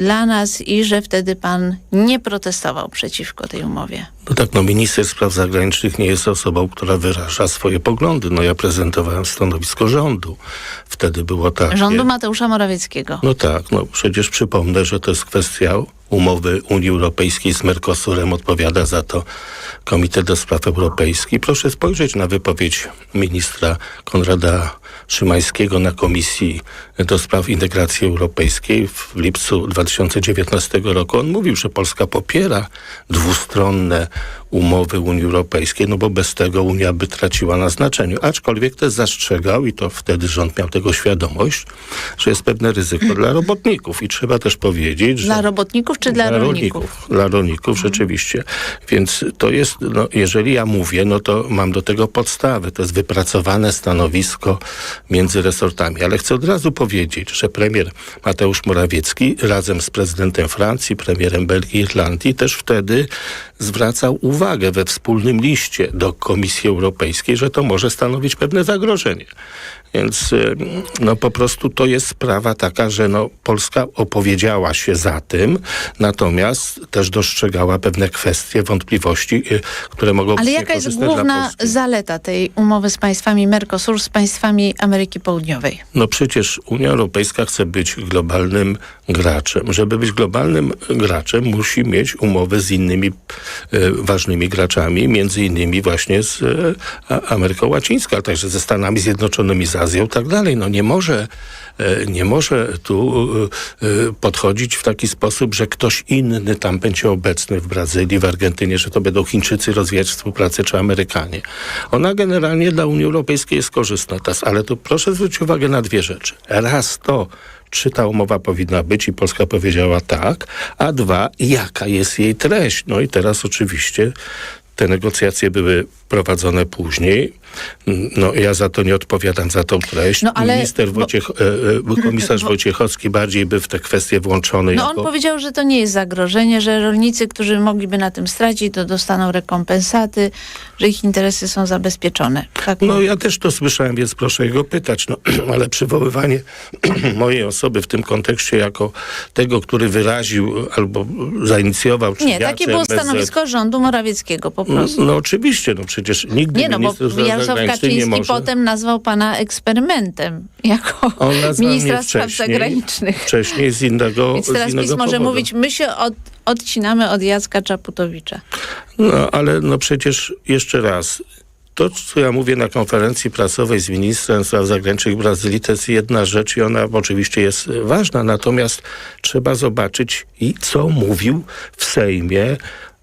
dla nas i że wtedy pan nie protestował przeciwko tej umowie. No tak, no minister spraw zagranicznych nie jest osobą, która wyraża swoje poglądy. No ja prezentowałem stanowisko rządu. Wtedy było tak. Rządu Mateusza Morawieckiego. No tak, no przecież przypomnę, że to jest kwestia umowy Unii Europejskiej z Mercosurem. Odpowiada za to Komitet do Spraw Europejskich. Proszę spojrzeć na wypowiedź ministra Konrada Szymańskiego na Komisji do Spraw Integracji Europejskiej w lipcu 2019 roku. On mówił, że Polska popiera dwustronne umowy Unii Europejskiej, no bo bez tego Unia by traciła na znaczeniu. Aczkolwiek też zastrzegał, i to wtedy rząd miał tego świadomość, że jest pewne ryzyko dla robotników. I trzeba też powiedzieć, że... Dla robotników czy dla, rolników? Dla rolników, rzeczywiście. Więc to jest, no, jeżeli ja mówię, no to mam do tego podstawy. To jest wypracowane stanowisko między resortami. Ale chcę od razu powiedzieć, że premier Mateusz Morawiecki razem z prezydentem Francji, premierem Belgii i Irlandii też wtedy zwracał uwagę we wspólnym liście do Komisji Europejskiej, że to może stanowić pewne zagrożenie. Więc y, no po prostu to jest sprawa taka, że no Polska opowiedziała się za tym, natomiast też dostrzegała pewne kwestie, wątpliwości, y, które mogą być Ale jaka jest główna zaleta tej umowy z państwami Mercosur, z państwami Ameryki Południowej? No przecież Unia Europejska chce być globalnym graczem. Żeby być globalnym graczem, musi mieć umowy z innymi e, ważnymi graczami, między innymi właśnie z A- Ameryką Łacińską, ale także ze Stanami Zjednoczonymi, z Azją i tak dalej. No nie może, e, nie może tu e, e, podchodzić w taki sposób, że ktoś inny tam będzie obecny w Brazylii, w Argentynie, że to będą Chińczycy rozwijać współpracę, czy Amerykanie. Ona generalnie dla Unii Europejskiej jest korzystna, ale tu proszę zwrócić uwagę na dwie rzeczy. Raz to, czy ta umowa powinna być i Polska powiedziała tak, a dwa, jaka jest jej treść. No i teraz oczywiście te negocjacje były prowadzone później. No ja za to nie odpowiadam, za tą treść. No, ale- Minister bo- Wojciech, e, e, komisarz Wojciechowski bardziej by w te kwestie włączony No on jako... powiedział, że to nie jest zagrożenie, że rolnicy, którzy mogliby na tym stracić, to dostaną rekompensaty, że ich interesy są zabezpieczone. Tak No ja też to słyszałem, więc proszę jego pytać. No, ale przywoływanie mojej osoby w tym kontekście jako tego, który wyraził albo zainicjował, czy Nie, takie było MSZ. stanowisko rządu Morawieckiego po prostu. no oczywiście, no przecież nigdy Nie no, bo minister spraw Jarosław Kaczyński potem nazwał pana eksperymentem jako ministra spraw zagranicznych. Wcześniej z innego Więc teraz innego PiS może powodu. mówić, my się od, odcinamy od Jacka Czaputowicza. No ale no przecież jeszcze raz. To, co ja mówię na konferencji prasowej z ministrem spraw zagranicznych Brazylii, to jest jedna rzecz i ona oczywiście jest ważna, natomiast trzeba zobaczyć i co mówił w Sejmie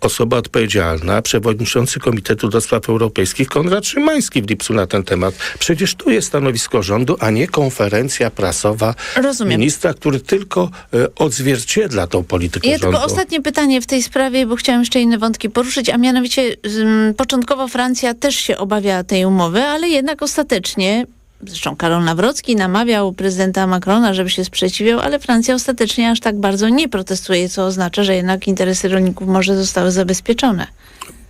osoba odpowiedzialna, przewodniczący Komitetu do Spraw Europejskich Konrad Szymański w lipcu na ten temat. Przecież tu jest stanowisko rządu, a nie konferencja prasowa Rozumiem. ministra, który tylko e, odzwierciedla tą politykę Ja rządu. tylko ostatnie pytanie w tej sprawie, bo chciałam jeszcze inne wątki poruszyć, a mianowicie mm, początkowo Francja też się obawiała tej umowy, ale jednak ostatecznie, zresztą Karol Nawrocki namawiał prezydenta Macrona, żeby się sprzeciwiał, ale Francja ostatecznie aż tak bardzo nie protestuje, co oznacza, że jednak interesy rolników może zostały zabezpieczone.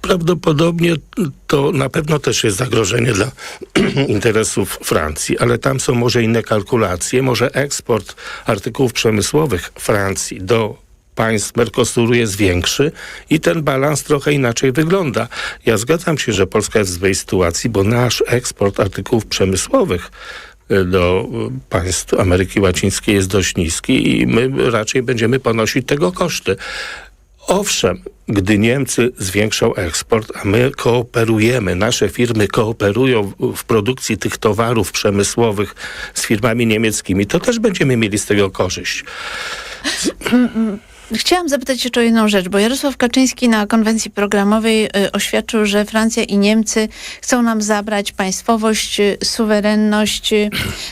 Prawdopodobnie to na pewno też jest zagrożenie dla interesów Francji, ale tam są może inne kalkulacje. Może eksport artykułów przemysłowych Francji do państw Mercosuru jest większy i ten balans trochę inaczej wygląda. Ja zgadzam się, że Polska jest w złej sytuacji, bo nasz eksport artykułów przemysłowych y, do y, państw Ameryki Łacińskiej jest dość niski i my raczej będziemy ponosić tego koszty. Owszem, gdy Niemcy zwiększą eksport, a my kooperujemy, nasze firmy kooperują w- w produkcji tych towarów przemysłowych z firmami niemieckimi, to też będziemy mieli z tego korzyść. Chciałam zapytać jeszcze o jedną rzecz, bo Jarosław Kaczyński na konwencji programowej y, oświadczył, że Francja i Niemcy chcą nam zabrać państwowość, y, suwerenność. y.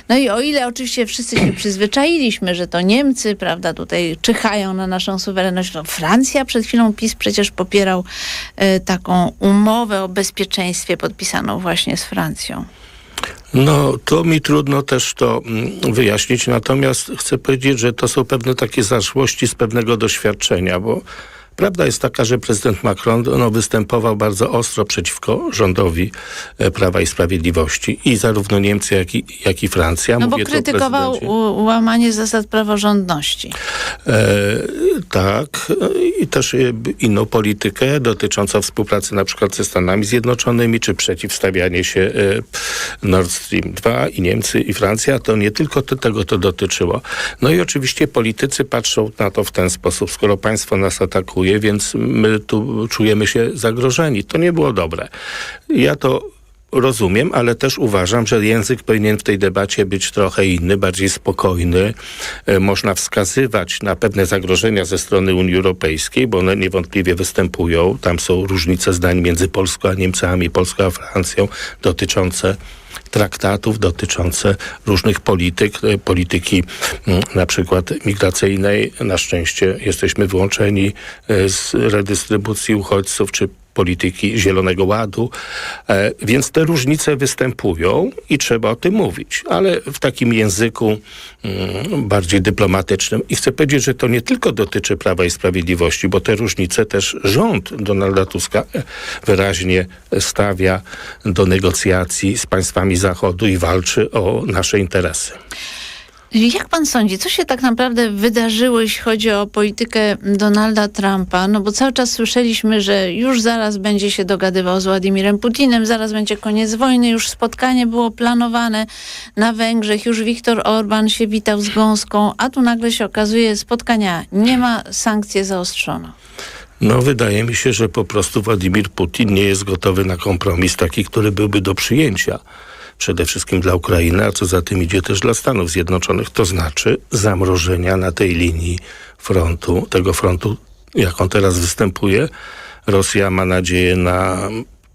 No i o ile oczywiście wszyscy się przyzwyczailiśmy, że to Niemcy, prawda, tutaj czyhają na naszą suwerenność, to Francja przed chwilą PiS przecież popierał taką umowę o bezpieczeństwie podpisaną właśnie z Francją. No, to mi trudno też to mm, wyjaśnić, natomiast chcę powiedzieć, że to są pewne takie zaszłości z pewnego doświadczenia, bo Prawda jest taka, że prezydent Macron no, występował bardzo ostro przeciwko rządowi e, Prawa i Sprawiedliwości i zarówno Niemcy, jak i, jak i Francja. No bo Mówię tu o krytykował łamanie zasad praworządności. E, tak, i też e, inną politykę dotyczącą współpracy na przykład ze Stanami Zjednoczonymi, czy przeciwstawianie się e, Nord Stream 2 i Niemcy i Francja, to nie tylko tego to dotyczyło. No i oczywiście politycy patrzą na to w ten sposób, skoro państwo nas atakuje, więc my tu czujemy się zagrożeni. To nie było dobre. Ja to Rozumiem, ale też uważam, że język powinien w tej debacie być trochę inny, bardziej spokojny. E, Można wskazywać na pewne zagrożenia ze strony Unii Europejskiej, bo one niewątpliwie występują. Tam są różnice zdań między Polską a Niemcami, Polską a Francją dotyczące traktatów dotyczące różnych polityk, e, polityki mm, na przykład migracyjnej. Na szczęście jesteśmy wyłączeni e, z redystrybucji uchodźców, czy polityki Zielonego Ładu. E, więc te różnice występują i trzeba o tym mówić, ale w takim języku mm, bardziej dyplomatycznym. I chcę powiedzieć, że to nie tylko dotyczy Prawa i Sprawiedliwości, bo te różnice też rząd Donalda Tuska e, wyraźnie stawia do negocjacji z państwami Zachodu i walczy o nasze interesy. Jak pan sądzi, co się tak naprawdę wydarzyło, jeśli chodzi o politykę Donalda Trumpa? No bo cały czas słyszeliśmy, że już zaraz będzie się dogadywał z Władimirem Putinem, zaraz będzie koniec wojny, już spotkanie było planowane na Węgrzech, już Viktor Orban się witał z gąską, a tu nagle się okazuje, spotkania nie ma, sankcje zaostrzono. No, wydaje mi się, że po prostu Władimir Putin nie jest gotowy na kompromis taki, który byłby do przyjęcia. Przede wszystkim dla Ukrainy, a co za tym idzie też dla Stanów Zjednoczonych, to znaczy zamrożenia na tej linii frontu, tego frontu, jak on teraz występuje. Rosja ma nadzieję na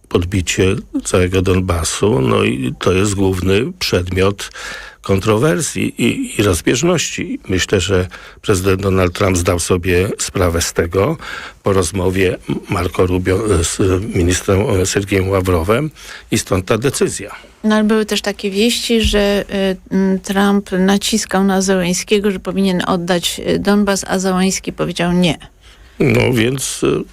podbicie całego Donbasu, no i to jest główny przedmiot kontrowersji i, i rozbieżności. Myślę, że prezydent Donald Trump zdał sobie sprawę z tego po rozmowie Marco Rubio z ministrem Sergiejem Ławrowem i stąd ta decyzja. No ale były też takie wieści, że y, Trump naciskał na Zełańskiego, że powinien oddać y, Donbas, a Zełański powiedział nie. No więc y,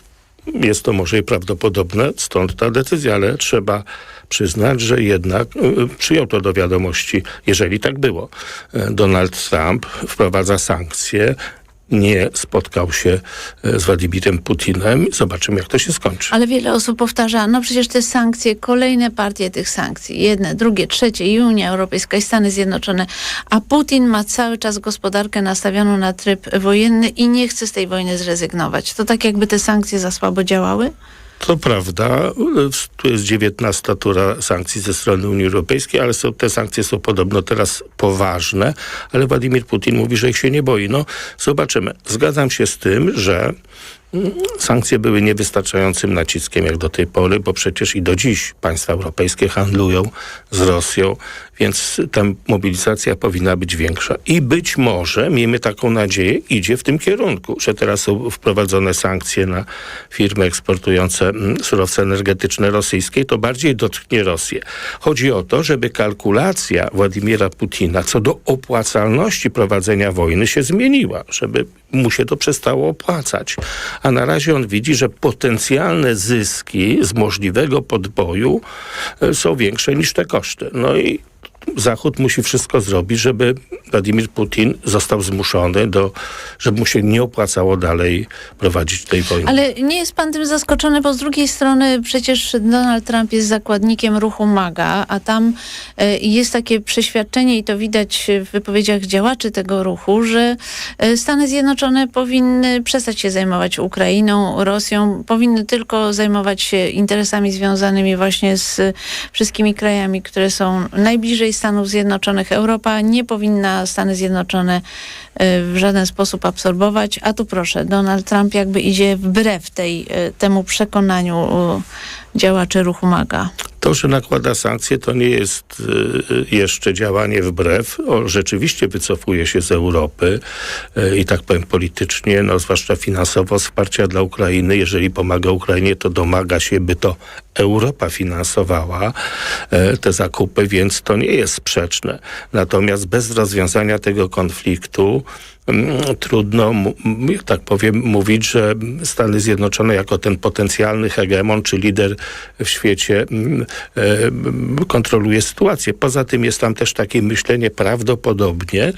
jest to może i prawdopodobne, stąd ta decyzja, ale trzeba przyznać, że jednak y, przyjął to do wiadomości, jeżeli tak było. Y, Donald Trump wprowadza sankcje, nie spotkał się y, z Władimirem Putinem. Zobaczymy, jak to się skończy. Ale wiele osób powtarza, no przecież te sankcje, kolejne partie tych sankcji, jedne, drugie, trzecie, i Unia Europejska, i Stany Zjednoczone, a Putin ma cały czas gospodarkę nastawioną na tryb wojenny i nie chce z tej wojny zrezygnować. To tak jakby te sankcje za słabo działały? To prawda, y, tu jest 19 tura sankcji ze strony Unii Europejskiej, ale są, te sankcje są podobno teraz poważne, ale Władimir Putin mówi, że ich się nie boi. No, zobaczymy. Zgadzam się z tym, że mm, sankcje były niewystarczającym naciskiem jak do tej pory, bo przecież i do dziś państwa europejskie handlują z Rosją, więc ta mobilizacja powinna być większa. I być może, miejmy taką nadzieję, idzie w tym kierunku, że teraz są wprowadzone sankcje na firmy eksportujące mm, surowce energetyczne rosyjskie, to bardziej dotknie Rosję. Chodzi o to, żeby kalkulacja Władimira Putina co do opłacalności prowadzenia wojny się zmieniła, żeby mu się to przestało opłacać. A na razie on widzi, że potencjalne zyski z możliwego podboju e, są większe niż te koszty. No i Zachód musi wszystko zrobić, żeby Władimir Putin został zmuszony do, żeby mu się nie opłacało dalej prowadzić tej wojny. Ale nie jest pan tym zaskoczony, bo z drugiej strony przecież Donald Trump jest zakładnikiem ruchu MAGA, a tam e, jest takie przeświadczenie i to widać w wypowiedziach działaczy tego ruchu, że e, Stany Zjednoczone powinny przestać się zajmować Ukrainą, Rosją, powinny tylko zajmować się interesami związanymi właśnie z wszystkimi krajami, które są najbliżej Stanów Zjednoczonych. Europa nie powinna Stany Zjednoczone e, w żaden sposób absorbować, a tu proszę, Donald Trump jakby idzie wbrew tej, e, temu przekonaniu e, działaczy ruchu MAGA. To, że nakłada sankcje, to nie jest y, jeszcze działanie wbrew. Rzeczywiście wycofuje się z Europy y, i tak powiem politycznie, no, zwłaszcza finansowo wsparcia dla Ukrainy. Jeżeli pomaga Ukrainie, to domaga się, by to Europa finansowała y, te zakupy, więc to nie jest sprzeczne. Natomiast bez rozwiązania tego konfliktu trudno, mu- m- tak powiem, mówić, że Stany Zjednoczone jako ten potencjalny hegemon czy lider w świecie mm, e, kontroluje sytuację. Poza tym jest tam też takie myślenie prawdopodobnie,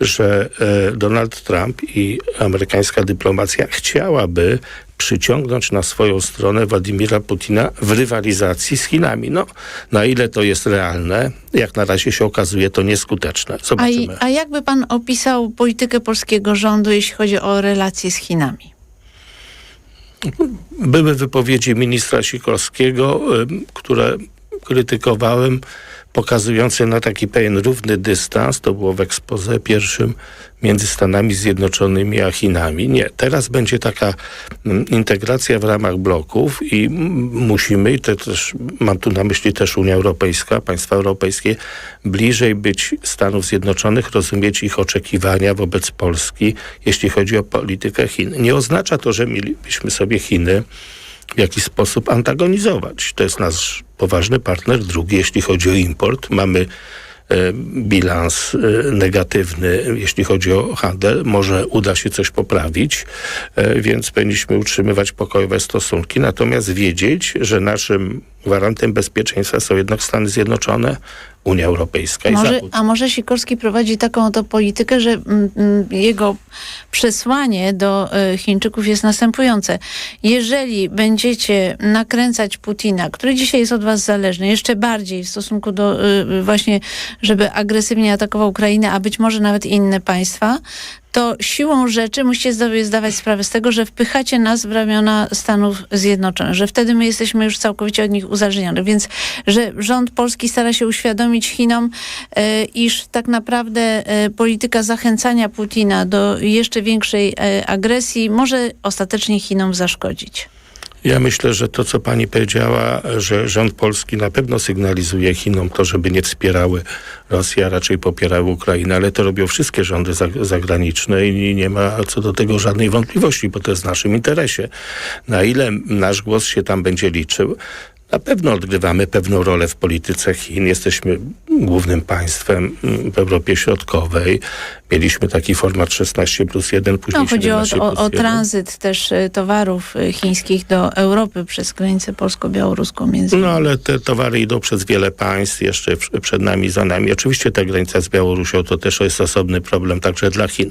że e, Donald Trump i amerykańska dyplomacja chciałaby przyciągnąć na swoją stronę Władimira Putina w rywalizacji z Chinami. No, na ile to jest realne, jak na razie się okazuje to nieskuteczne. A, Zobaczymy. i- a jakby pan opisał politykę polskiego rządu, jeśli chodzi o relacje z Chinami? Były wypowiedzi ministra Sikorskiego, które krytykowałem, pokazujące na taki pewien równy dystans, to było w ekspoze pierwszym, między Stanami Zjednoczonymi a Chinami. Nie, teraz będzie taka mm, integracja w ramach bloków i mm, musimy, i to też mam tu na myśli też Unia Europejska, państwa europejskie, bliżej być Stanów Zjednoczonych, rozumieć ich oczekiwania wobec Polski, jeśli chodzi o politykę Chin. Nie oznacza to, że mielibyśmy sobie Chiny w jakiś sposób antagonizować. To jest nasz poważny partner. Drugi, jeśli chodzi o import, mamy e, bilans e, negatywny, jeśli chodzi o handel. Może uda się coś poprawić, e, więc powinniśmy utrzymywać pokojowe stosunki. Natomiast wiedzieć, że naszym gwarantem bezpieczeństwa są jednak Stany Zjednoczone, Unia Europejska i Może, Zachód. a może Sikorski prowadzi taką oto politykę, że mm, mm, jego przesłanie do e, Chińczyków jest następujące. Jeżeli będziecie nakręcać Putina, który dzisiaj jest od was zależny, jeszcze bardziej w stosunku do e, właśnie, żeby agresywnie atakował Ukrainę, a być może nawet inne państwa, to siłą rzeczy musicie sobie zdawać sprawę z tego, że wpychacie nas w ramiona Stanów Zjednoczonych, że wtedy my jesteśmy już całkowicie od nich uzależnione. Więc, że rząd polski stara się uświadomić Chinom, e, iż tak naprawdę e, polityka zachęcania Putina do jeszcze większej e, agresji może ostatecznie Chinom zaszkodzić. Ja myślę, że to, co pani powiedziała, że rząd polski na pewno sygnalizuje Chinom to, żeby nie wspierały Rosji, a raczej popierały Ukrainę, ale to robią wszystkie rządy zag- zagraniczne i nie ma co do tego żadnej wątpliwości, bo to jest w naszym interesie. Na ile nasz głos się tam będzie liczył, na pewno odgrywamy pewną rolę w polityce Chin. Jesteśmy głównym państwem mm, w Europie Środkowej. Mieliśmy taki format 16 plus 1, później No, chodzi o, 17 o, o 1. tranzyt też e, towarów e, chińskich do Europy przez granicę polsko-białoruską między No ale te towary idą przez wiele państw, jeszcze przed nami, za nami. Oczywiście ta granica z Białorusią to też jest osobny problem także dla Chin.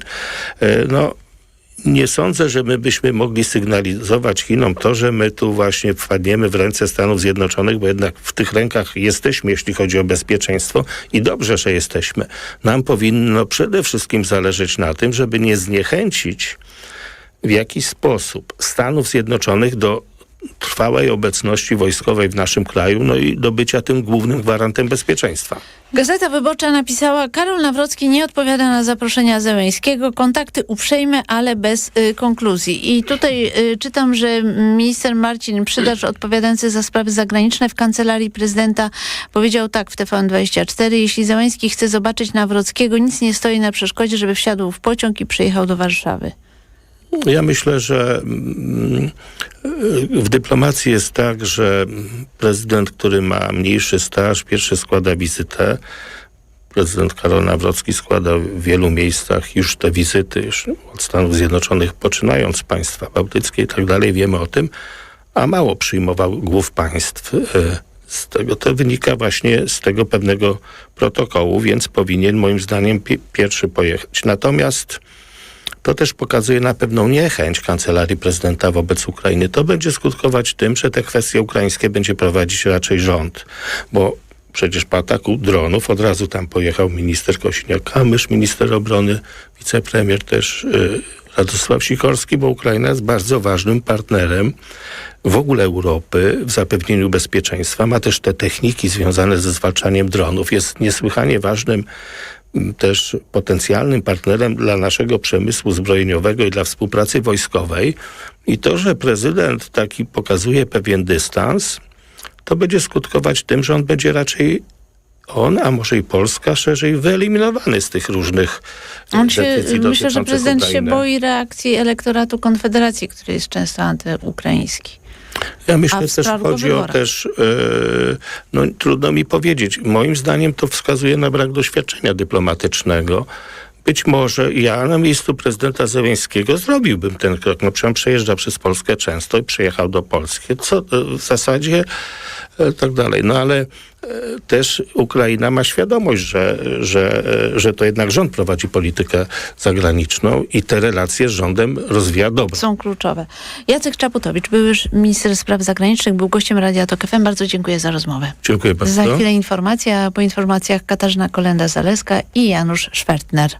E, No, nie sądzę, że my byśmy mogli sygnalizować Chinom to, że my tu właśnie wpadniemy w ręce Stanów Zjednoczonych, bo jednak w tych rękach jesteśmy, jeśli chodzi o bezpieczeństwo i dobrze, że jesteśmy. Nam powinno przede wszystkim zależeć na tym, żeby nie zniechęcić w jakiś sposób Stanów Zjednoczonych do trwałej obecności wojskowej w naszym kraju, no i do bycia tym głównym gwarantem bezpieczeństwa. Gazeta Wyborcza napisała, Karol Nawrocki nie odpowiada na zaproszenia Zełęńskiego, kontakty uprzejme, ale bez y, konkluzji. I tutaj y, czytam, że minister Marcin Przydacz, odpowiadający za sprawy zagraniczne w kancelarii prezydenta, powiedział tak w TVN24, jeśli Zełęński chce zobaczyć Nawrockiego, nic nie stoi na przeszkodzie, żeby wsiadł w pociąg i przyjechał do Warszawy. Ja myślę, że mm, w dyplomacji jest tak, że prezydent, który ma mniejszy staż, pierwszy składa wizytę. Prezydent Karol Nawrocki składa w wielu miejscach już te wizyty, już od Stanów Zjednoczonych, poczynając państwa bałtyckie i tak dalej, wiemy o tym, a mało przyjmował głów państw. e, Z tego to wynika właśnie z tego pewnego protokołu, więc powinien moim zdaniem pi- pierwszy pojechać. Natomiast to też pokazuje na pewną niechęć kancelarii prezydenta wobec Ukrainy. To będzie skutkować tym, że te kwestie ukraińskie będzie prowadzić raczej rząd, bo przecież po ataku dronów od razu tam pojechał minister Kosiniak-Kamysz, minister obrony, wicepremier też y, Radosław Sikorski, bo Ukraina jest bardzo ważnym partnerem w ogóle Europy w zapewnieniu bezpieczeństwa. Ma też te techniki związane ze zwalczaniem dronów. Jest niesłychanie ważnym też potencjalnym partnerem dla naszego przemysłu zbrojeniowego i dla współpracy wojskowej. I to, że prezydent taki pokazuje pewien dystans, to będzie skutkować tym, że on będzie raczej on, a może i Polska szerzej wyeliminowany z tych różnych On się, myślę, że prezydent się Ukrainy. boi reakcji elektoratu Konfederacji, który jest często antyukraiński. Ja myślę w też chodzi o wyborach? też, e, no trudno mi powiedzieć. Moim zdaniem to wskazuje na brak doświadczenia dyplomatycznego. być może ja na miejscu prezydenta Zełenskiego zrobiłbym ten krok. No przecież on przejeżdża przez Polskę często i przyjechał do Polski. Co e, w zasadzie e, tak dalej. No ale też Ukraina ma świadomość, że, że, że to jednak rząd prowadzi politykę zagraniczną i te relacje z rządem rozwija dobrze. Są kluczowe. Jacek Czaputowicz, były już minister spraw zagranicznych, był gościem Radia Tok FM. Bardzo dziękuję za rozmowę. Dziękuję bardzo. Za chwilę informacja, po informacjach Katarzyna Kolenda-Zaleska i Janusz Szwertner.